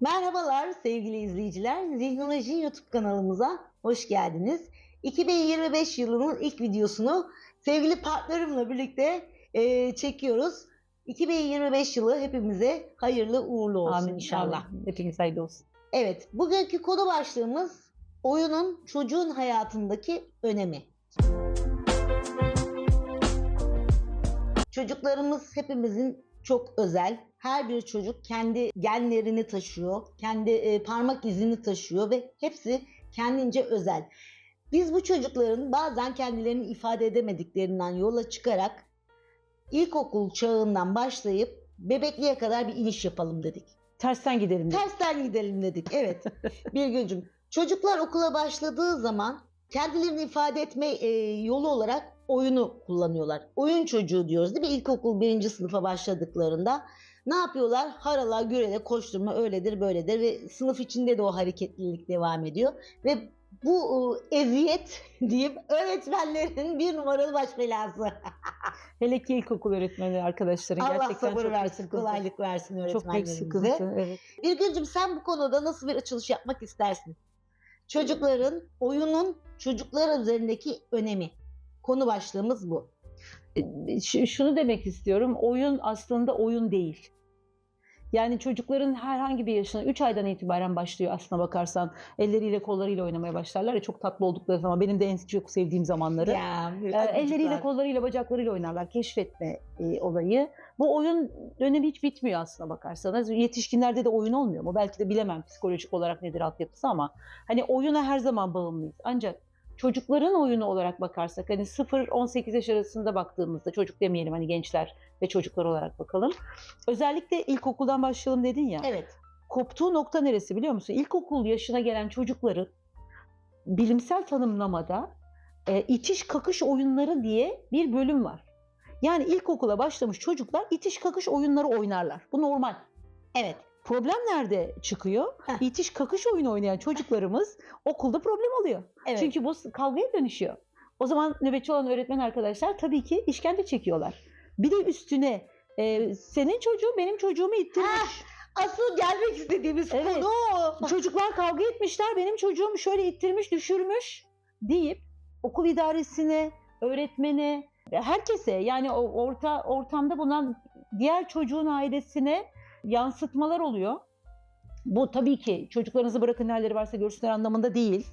Merhabalar sevgili izleyiciler. Zihnoloji YouTube kanalımıza hoş geldiniz. 2025 yılının ilk videosunu sevgili partnerimle birlikte e, çekiyoruz. 2025 yılı hepimize hayırlı uğurlu olsun Amin inşallah. Amin. Hepiniz hayırlı olsun. Evet, bugünkü konu başlığımız oyunun çocuğun hayatındaki önemi. Çocuklarımız hepimizin çok özel. Her bir çocuk kendi genlerini taşıyor, kendi e, parmak izini taşıyor ve hepsi kendince özel. Biz bu çocukların bazen kendilerini ifade edemediklerinden yola çıkarak ilkokul çağından başlayıp bebekliğe kadar bir iniş yapalım dedik. Tersten gidelim. dedik. Tersten gidelim dedik. Evet. bir güncüm. Çocuklar okula başladığı zaman kendilerini ifade etme e, yolu olarak oyunu kullanıyorlar. Oyun çocuğu diyoruz değil mi? İlkokul birinci sınıfa başladıklarında ne yapıyorlar? Harala, gürele, koşturma öyledir böyledir ve sınıf içinde de o hareketlilik devam ediyor. Ve bu e, eziyet diyeyim öğretmenlerin bir numaralı baş belası. Hele ki ilkokul öğretmeni arkadaşların Allah gerçekten sabır çok versin, sıkıntı. kolaylık versin Çok büyük öğretmenlerimize. sıkıntı. Evet. Bir güncüm sen bu konuda nasıl bir açılış yapmak istersin? Çocukların, oyunun çocuklar üzerindeki önemi. Konu başlığımız bu. Ş- şunu demek istiyorum. Oyun aslında oyun değil. Yani çocukların herhangi bir yaşına 3 aydan itibaren başlıyor aslına bakarsan. Elleriyle kollarıyla oynamaya başlarlar ya çok tatlı oldukları zaman. Benim de en çok sevdiğim zamanları. Ya, Ee, elleriyle kollarıyla bacaklarıyla oynarlar. Keşfetme e, olayı. Bu oyun dönemi hiç bitmiyor aslına bakarsanız. Yetişkinlerde de oyun olmuyor mu? Belki de bilemem psikolojik olarak nedir altyapısı ama hani oyuna her zaman bağımlıyız. Ancak çocukların oyunu olarak bakarsak hani 0-18 yaş arasında baktığımızda çocuk demeyelim hani gençler ve çocuklar olarak bakalım. Özellikle ilkokuldan başlayalım dedin ya. Evet. Koptuğu nokta neresi biliyor musun? İlkokul yaşına gelen çocukların bilimsel tanımlamada e, itiş kakış oyunları diye bir bölüm var. Yani ilkokula başlamış çocuklar itiş kakış oyunları oynarlar. Bu normal. Evet. Problem nerede çıkıyor? Heh. İtiş kakış oyunu oynayan çocuklarımız okulda problem oluyor. Evet. Çünkü bu kavgaya dönüşüyor. O zaman nöbetçi olan öğretmen arkadaşlar tabii ki işkence çekiyorlar. Bir de üstüne e, senin çocuğun benim çocuğumu ittirmiş. Asıl gelmek istediğimiz Evet. konu o. Çocuklar kavga etmişler, benim çocuğum şöyle ittirmiş, düşürmüş deyip okul idaresine, öğretmene, herkese yani o orta ortamda bulunan diğer çocuğun ailesine yansıtmalar oluyor. Bu tabii ki çocuklarınızı bırakın neleri varsa görsünler anlamında değil.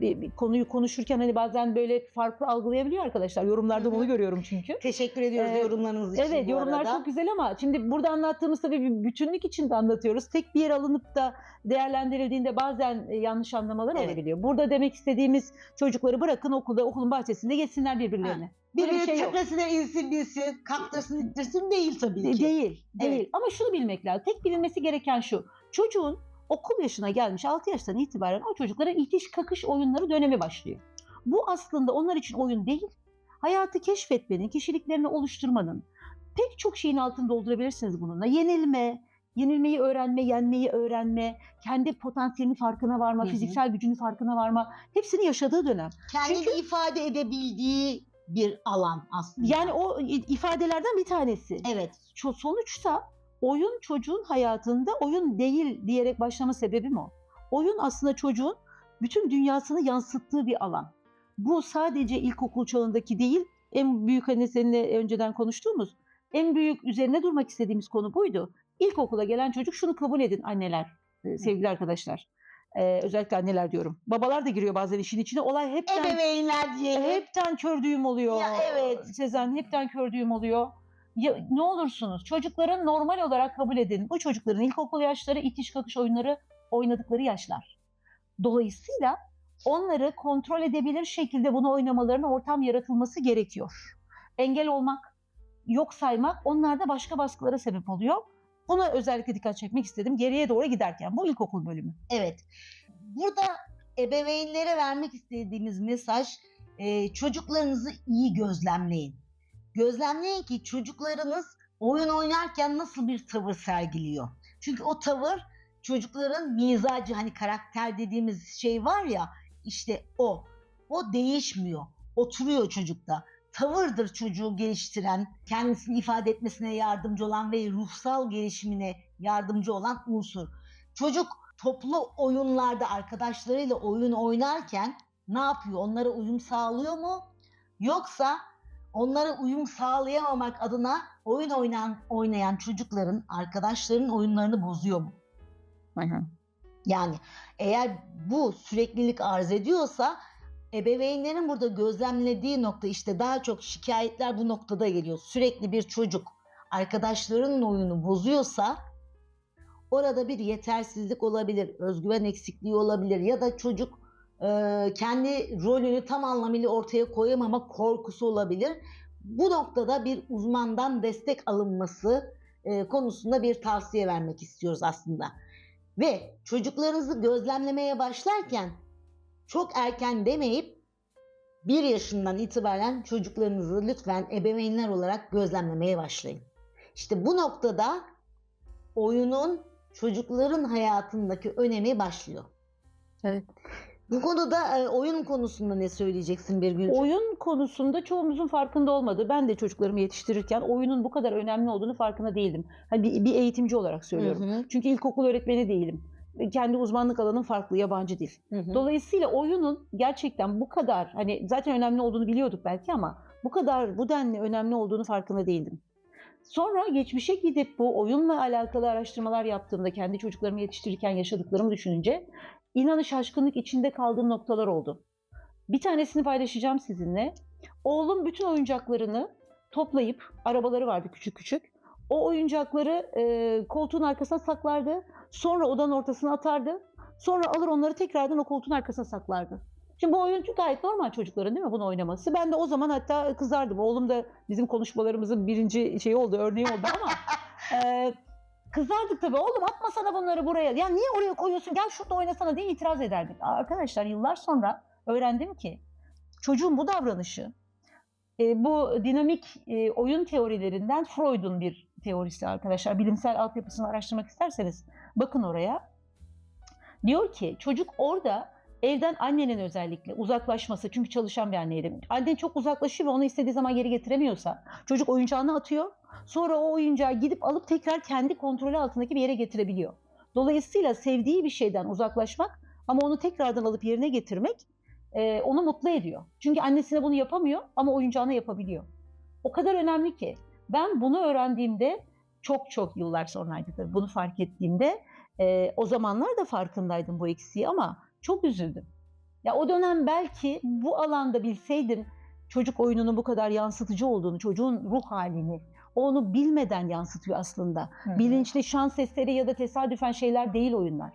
Bir, bir konuyu konuşurken hani bazen böyle farklı algılayabiliyor arkadaşlar. Yorumlarda bunu görüyorum çünkü. Teşekkür ediyoruz Ee, yorumlarınız için Evet yorumlar arada. çok güzel ama şimdi burada anlattığımız tabii bir bütünlük içinde anlatıyoruz. Tek bir yer alınıp da değerlendirildiğinde bazen e, yanlış anlamalar Evet. olabiliyor. Burada demek istediğimiz çocukları bırakın okulda okulun bahçesinde geçsinler birbirlerine. Böyle Bir şey yok. tepesine insin bilsin, kaptırsın ittirsin değil tabii ki. Değil, değil. Evet. Ama şunu bilmek lazım. Tek bilinmesi gereken şu. Çocuğun okul yaşına gelmiş 6 yaştan itibaren o çocuklara itiş kakış oyunları dönemi başlıyor. Bu aslında onlar için oyun değil. Hayatı keşfetmenin, kişiliklerini oluşturmanın pek çok şeyin altını doldurabilirsiniz bununla. Yenilme, yenilmeyi öğrenme, yenmeyi öğrenme, kendi potansiyelinin farkına varma, Hı hı. fiziksel gücünün farkına varma hepsini yaşadığı dönem. Kendini Çünkü- ifade edebildiği bir alan aslında. Yani o ifadelerden bir tanesi. Evet. Sonuçta oyun çocuğun hayatında oyun değil diyerek başlama sebebim o. Oyun aslında çocuğun bütün dünyasını yansıttığı bir alan. Bu sadece ilkokul çağındaki değil, en büyük hani seninle önceden konuştuğumuz, en büyük üzerine durmak istediğimiz konu buydu. İlkokula gelen çocuk şunu kabul edin anneler, e, sevgili arkadaşlar. Ee, özellikle anneler diyorum. Babalar da giriyor bazen işin içine. Olay hepten Ebeveynler diyelim. hepten kördüğüm oluyor. Ya evet. Sezen hepten kördüğüm oluyor. Ya, ne olursunuz çocukların normal olarak kabul edin. Bu çocukların ilkokul yaşları itiş kakış oyunları oynadıkları yaşlar. Dolayısıyla onları kontrol edebilir şekilde bunu oynamalarına ortam yaratılması gerekiyor. Engel olmak, yok saymak onlarda başka baskılara sebep oluyor. Buna özellikle dikkat çekmek istedim. Geriye doğru giderken bu ilkokul bölümü. Evet. Burada ebeveynlere vermek istediğimiz mesaj e, çocuklarınızı iyi gözlemleyin. Gözlemleyin ki çocuklarınız oyun oynarken nasıl bir tavır sergiliyor. Çünkü o tavır çocukların mizacı hani karakter dediğimiz şey var ya işte o. O değişmiyor. Oturuyor çocukta. Tavırdır çocuğu geliştiren, kendisini ifade etmesine yardımcı olan ve ruhsal gelişimine yardımcı olan unsur. çocuk toplu oyunlarda arkadaşlarıyla oyun oynarken ne yapıyor? Onlara uyum sağlıyor mu? Yoksa onlara uyum sağlayamamak adına oyun oynayan, oynayan çocukların, arkadaşların oyunlarını bozuyor mu? Yani eğer bu süreklilik arz ediyorsa ebeveynlerin burada gözlemlediği nokta işte daha çok şikayetler bu noktada geliyor. Sürekli bir çocuk arkadaşlarının oyunu bozuyorsa orada bir yetersizlik olabilir, özgüven eksikliği olabilir ya da çocuk e, kendi rolünü tam anlamıyla ortaya koyamama korkusu olabilir. Bu noktada bir uzmandan destek alınması e, konusunda bir tavsiye vermek istiyoruz aslında. Ve çocuklarınızı gözlemlemeye başlarken çok erken demeyip bir yaşından itibaren çocuklarınızı lütfen ebeveynler olarak gözlemlemeye başlayın. İşte bu noktada oyunun çocukların hayatındaki önemi başlıyor. Evet. Bu konuda e, oyun konusunda ne söyleyeceksin Birgül? Oyun konusunda çoğumuzun farkında olmadı. Ben de çocuklarımı yetiştirirken oyunun bu kadar önemli olduğunu farkında değildim. Hani bir, bir eğitimci olarak söylüyorum. Hı hı, Çünkü ilkokul öğretmeni değilim. Kendi uzmanlık alanım farklı, yabancı dil. hı hı. Dolayısıyla oyunun gerçekten bu kadar hani zaten önemli olduğunu biliyorduk belki ama bu kadar bu denli önemli olduğunu farkında değildim. Sonra geçmişe gidip bu oyunla alakalı araştırmalar yaptığımda kendi çocuklarımı yetiştirirken yaşadıklarımı düşününce inanın şaşkınlık içinde kaldığım noktalar oldu. Bir tanesini paylaşacağım sizinle. Oğlum bütün oyuncaklarını toplayıp arabaları vardı küçük küçük. O oyuncakları e, koltuğun arkasına saklardı. Sonra odanın ortasına atardı. Sonra alır onları tekrardan o koltuğun arkasına saklardı. Şimdi bu oyun gayet normal çocukların değil mi bunu oynaması. Ben de o zaman hatta kızardım. Oğlum da bizim konuşmalarımızın birinci şeyi oldu, örneği oldu ama e, kızardık tabii. Oğlum atma sana bunları buraya. Ya niye oraya koyuyorsun? Gel şurada oynasana diye itiraz ederdik. Arkadaşlar yıllar sonra öğrendim ki çocuğun bu davranışı e, bu dinamik e, oyun teorilerinden Freud'un bir teorisi arkadaşlar. Bilimsel altyapısını araştırmak isterseniz bakın oraya. Diyor ki çocuk orada evden annenin özellikle uzaklaşması çünkü çalışan bir anneydim. Anne çok uzaklaşıyor ve onu istediği zaman geri getiremiyorsa çocuk oyuncağını atıyor. Sonra o oyuncağı gidip alıp tekrar kendi kontrolü altındaki bir yere getirebiliyor. Dolayısıyla sevdiği bir şeyden uzaklaşmak ama onu tekrardan alıp yerine getirmek e, onu mutlu ediyor. Çünkü annesine bunu yapamıyor ama oyuncağına yapabiliyor. O kadar önemli ki ben bunu öğrendiğimde çok çok yıllar sonraydı tabii bunu fark ettiğimde e, o zamanlar da farkındaydım bu eksiği ama çok üzüldüm. Ya o dönem belki bu alanda bilseydim çocuk oyununun bu kadar yansıtıcı olduğunu, çocuğun ruh halini, onu bilmeden yansıtıyor aslında. Hı hı. Bilinçli şans eseri ya da tesadüfen şeyler değil oyunlar.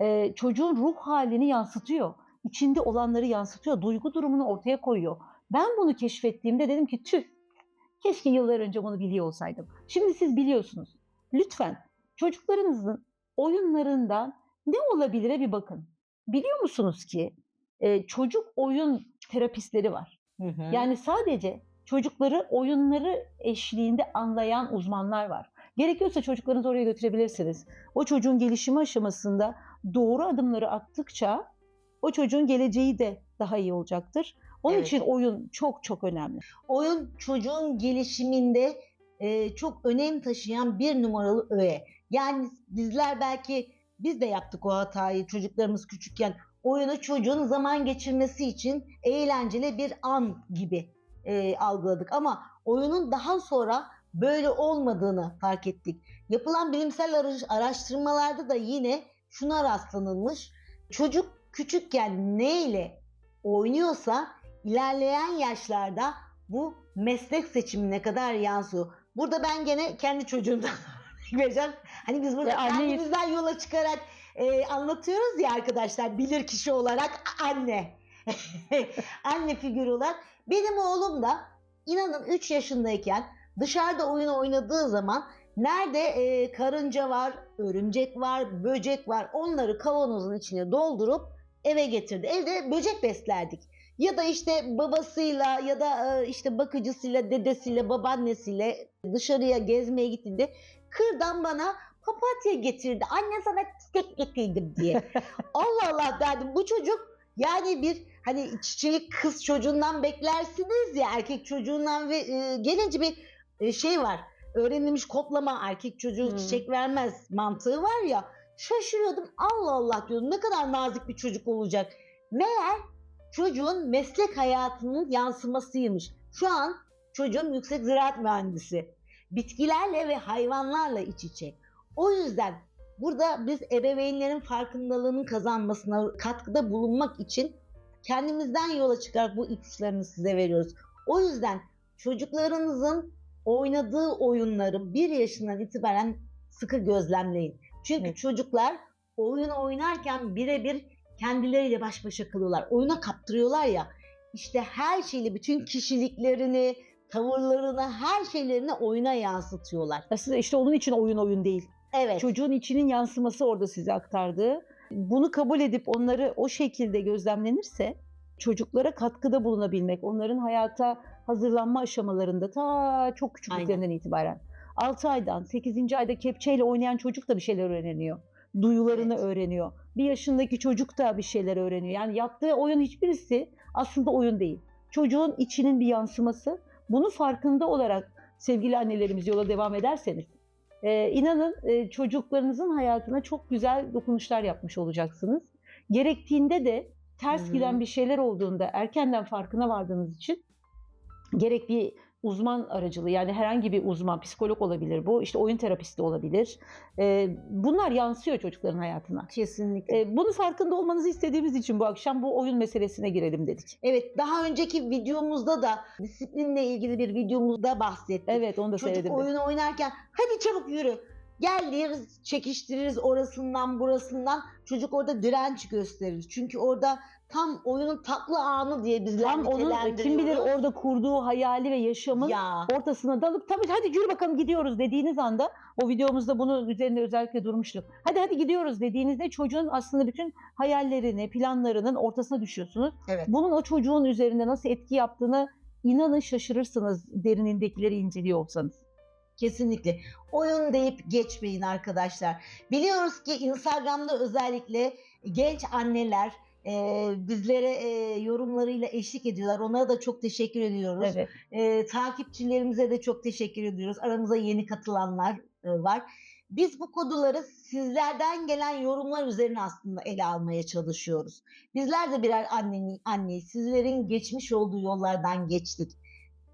Ee, çocuğun ruh halini yansıtıyor. İçinde olanları yansıtıyor. Duygu durumunu ortaya koyuyor. Ben bunu keşfettiğimde dedim ki tüh keşke yıllar önce bunu biliyor olsaydım. Şimdi siz biliyorsunuz. Lütfen çocuklarınızın oyunlarından ne olabilire bir bakın. Biliyor musunuz ki e, çocuk oyun terapistleri var. Hı hı. Yani sadece çocukları oyunları eşliğinde anlayan uzmanlar var. Gerekiyorsa çocuklarınızı oraya götürebilirsiniz. O çocuğun gelişimi aşamasında doğru adımları attıkça o çocuğun geleceği de daha iyi olacaktır. Onun Evet. için oyun çok çok önemli. oyun çocuğun gelişiminde e, çok önem taşıyan bir numaralı öğe. Yani bizler belki biz de yaptık o hatayı çocuklarımız küçükken. Oyunu çocuğun zaman geçirmesi için eğlenceli bir an gibi e, algıladık. Ama oyunun daha sonra böyle olmadığını fark ettik. Yapılan bilimsel araş- araştırmalarda da yine şuna rastlanılmış. Çocuk küçükken neyle oynuyorsa ilerleyen yaşlarda bu meslek seçimine kadar yansıyor. Burada ben gene kendi çocuğumdan vereceğim. Hani biz burada Ve anneyiz. kendimizden yola çıkarak e, anlatıyoruz ya arkadaşlar bilir kişi olarak anne. anne figürü olarak. Benim oğlum da inanın 3 yaşındayken dışarıda oyun oynadığı zaman nerede e, karınca var, örümcek var, böcek var onları kavanozun içine doldurup eve getirdi. Evde böcek beslerdik. Ya da işte babasıyla ya da e, işte bakıcısıyla, dedesiyle, babaannesiyle dışarıya gezmeye gittiğinde kırdan bana papatya getirdi. Anne sana çiçek getirdim diye. Allah Allah derdim bu çocuk yani bir hani çiçeği kız çocuğundan beklersiniz ya erkek çocuğundan ve e, gelince bir e, şey var. Öğrenilmiş kodlama erkek çocuğu Hmm. çiçek vermez mantığı var ya. Şaşırıyordum. Allah Allah diyordum. Ne kadar nazik bir çocuk olacak. Meğer çocuğun meslek hayatının yansımasıymış. Şu an çocuğum yüksek ziraat mühendisi. Bitkilerle ve hayvanlarla iç içe. O yüzden burada biz ebeveynlerin farkındalığının kazanmasına katkıda bulunmak için kendimizden yola çıkarak bu ipuçlarını size veriyoruz. O yüzden çocuklarınızın oynadığı oyunları bir yaşından itibaren sıkı gözlemleyin. Çünkü Evet. çocuklar oyun oynarken birebir kendileriyle baş başa kalıyorlar. Oyuna kaptırıyorlar ya. İşte her şeyi, bütün kişiliklerini, tavırlarını, her şeylerini oyuna yansıtıyorlar. Aslında işte onun için oyun oyun değil. Evet. Çocuğun içinin yansıması orada size aktardığı. Bunu kabul edip onları o şekilde gözlemlenirse çocuklara katkıda bulunabilmek, onların hayata hazırlanma aşamalarında ta çok küçüklüklerinden itibaren 6 aydan 8. ayda kepçeyle oynayan çocuk da bir şeyler öğreniyor. Duyularını Evet. öğreniyor. Bir yaşındaki çocuk da bir şeyler öğreniyor. Yani yaptığı oyun hiçbirisi aslında oyun değil. Çocuğun içinin bir yansıması. Bunu farkında olarak sevgili annelerimiz yola devam ederseniz ee, inanın e, çocuklarınızın hayatına çok güzel dokunuşlar yapmış olacaksınız. Gerektiğinde de ters giden bir şeyler olduğunda erkenden farkına vardığınız için gerek bir uzman aracılığı yani herhangi bir uzman psikolog olabilir bu işte oyun terapisti olabilir. Ee, bunlar yansıyor çocukların hayatına. Kesinlikle. Ee, bunu farkında olmanızı istediğimiz için bu akşam bu oyun meselesine girelim dedik. Evet, daha önceki videomuzda da disiplinle ilgili bir videomuzda bahsettik. Evet onu da Çocuk seyredim. oyun oynarken hadi çabuk yürü. Gel deriz, çekiştiririz orasından burasından. Çocuk orada direnç gösterir. Çünkü orada tam oyunun tatlı anı diye bizler Tam onun kim bilir orada kurduğu hayali ve yaşamın ya. ortasına dalıp tabii hadi yürü bakalım gidiyoruz dediğiniz anda o videomuzda bunu üzerinde özellikle durmuştuk. Hadi hadi gidiyoruz dediğinizde çocuğun aslında bütün hayallerini, planlarının ortasına düşüyorsunuz. Evet. Bunun o çocuğun üzerinde nasıl etki yaptığını inanın şaşırırsınız derinindekileri inceliyor olsanız. Kesinlikle. Oyun deyip geçmeyin arkadaşlar. Biliyoruz ki Instagram'da özellikle genç anneler e, bizlere e, yorumlarıyla eşlik ediyorlar. Onlara da çok teşekkür ediyoruz. Evet. E, takipçilerimize de çok teşekkür ediyoruz. Aramıza yeni katılanlar e, var. Biz bu konuları sizlerden gelen yorumlar üzerine aslında ele almaya çalışıyoruz. Bizler de birer anne, anne sizlerin geçmiş olduğu yollardan geçtik.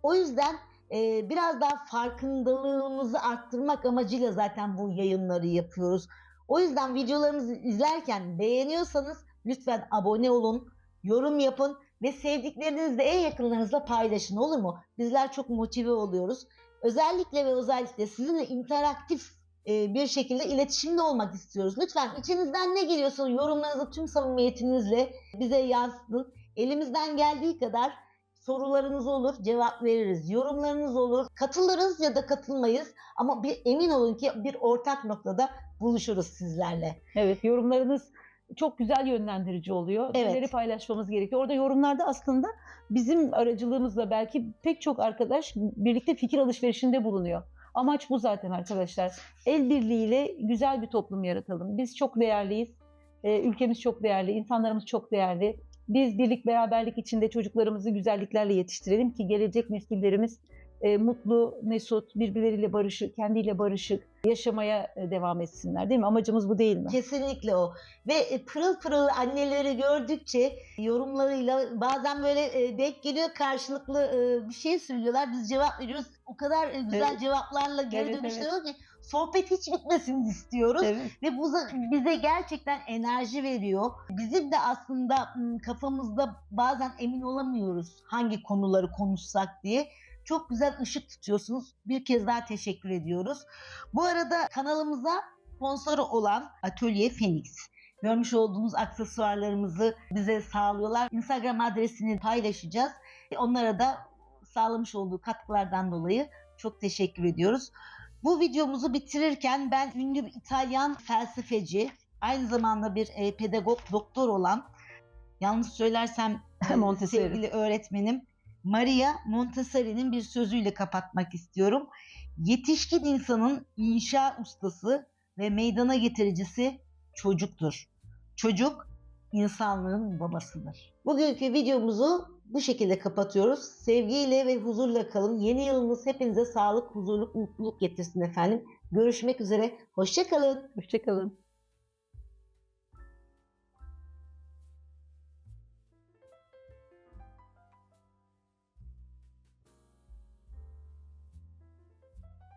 O yüzden e, biraz daha farkındalığımızı arttırmak amacıyla zaten bu yayınları yapıyoruz. O yüzden videolarımızı izlerken beğeniyorsanız lütfen abone olun, yorum yapın ve sevdiklerinizle en yakınlarınızla paylaşın olur mu? Bizler çok motive oluyoruz. Özellikle ve özellikle sizinle interaktif e, bir şekilde iletişimde olmak istiyoruz. Lütfen içinizden ne geliyorsa yorumlarınızı tüm samimiyetinizle bize yansıtın. Elimizden geldiği kadar sorularınız olur, cevap veririz. Yorumlarınız olur, katılırız ya da katılmayız. Ama bir emin olun ki bir ortak noktada buluşuruz sizlerle. Evet yorumlarınız çok güzel yönlendirici oluyor. Evet. Neleri paylaşmamız gerekiyor. Orada yorumlarda aslında bizim aracılığımızla belki pek çok arkadaş birlikte fikir alışverişinde bulunuyor. Amaç bu zaten arkadaşlar. El birliğiyle güzel bir toplum yaratalım. Biz çok değerliyiz. Ee, ülkemiz çok değerli, insanlarımız çok değerli. Biz birlik beraberlik içinde çocuklarımızı güzelliklerle yetiştirelim ki gelecek nesillerimiz e, mutlu, mesut, birbirleriyle barışık, kendiyle barışık yaşamaya e, devam etsinler değil mi? Amacımız bu değil mi? Kesinlikle o. Ve e, pırıl pırıl anneleri gördükçe yorumlarıyla bazen böyle e, denk geliyor karşılıklı bir şey söylüyorlar. Biz cevap veriyoruz. O kadar güzel Evet. cevaplarla geri Evet, dönüşler evet. ki sohbet hiç bitmesin istiyoruz. Evet. Ve bu bize gerçekten enerji veriyor. Bizim de aslında kafamızda bazen emin olamıyoruz hangi konuları konuşsak diye. Çok güzel ışık tutuyorsunuz. Bir kez daha teşekkür ediyoruz. Bu arada kanalımıza sponsoru olan Atölye Phoenix. Görmüş olduğunuz aksesuarlarımızı bize sağlıyorlar. Instagram adresini paylaşacağız. Onlara da sağlamış olduğu katkılardan dolayı çok teşekkür ediyoruz. Bu videomuzu bitirirken ben ünlü bir İtalyan felsefeci, aynı zamanda bir e, pedagog, doktor olan, yanlış söylersem Montessori. sevgili öğretmenim Maria Montessori'nin bir sözüyle kapatmak istiyorum. Yetişkin insanın inşa ustası ve meydana getiricisi çocuktur. Çocuk insanlığın babasıdır. Bugünkü videomuzu bu şekilde kapatıyoruz. Sevgiyle ve huzurla kalın. Yeni yılınız hepinize sağlık, huzurluk, mutluluk getirsin efendim. Görüşmek üzere. Hoşçakalın. Hoşçakalın.